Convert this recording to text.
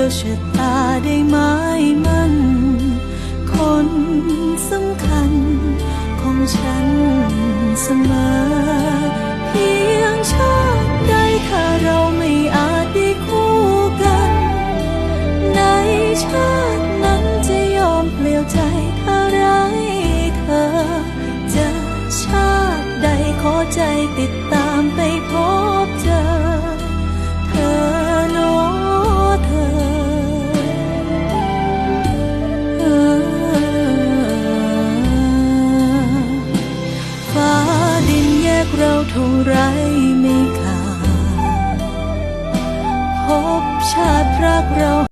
ียวชะตาได้ไม้มัน คนสำคัญของฉันเสมอ เพียงชาติใดถ้าเราไม่อาจได้คู่กัน ในชาตินั้นจะยอมเปลี่ยวใจถ้าไรเธอ จะชาติใดขอใจติด เราเท่าไรไม่ขาดพบชาติรักเรา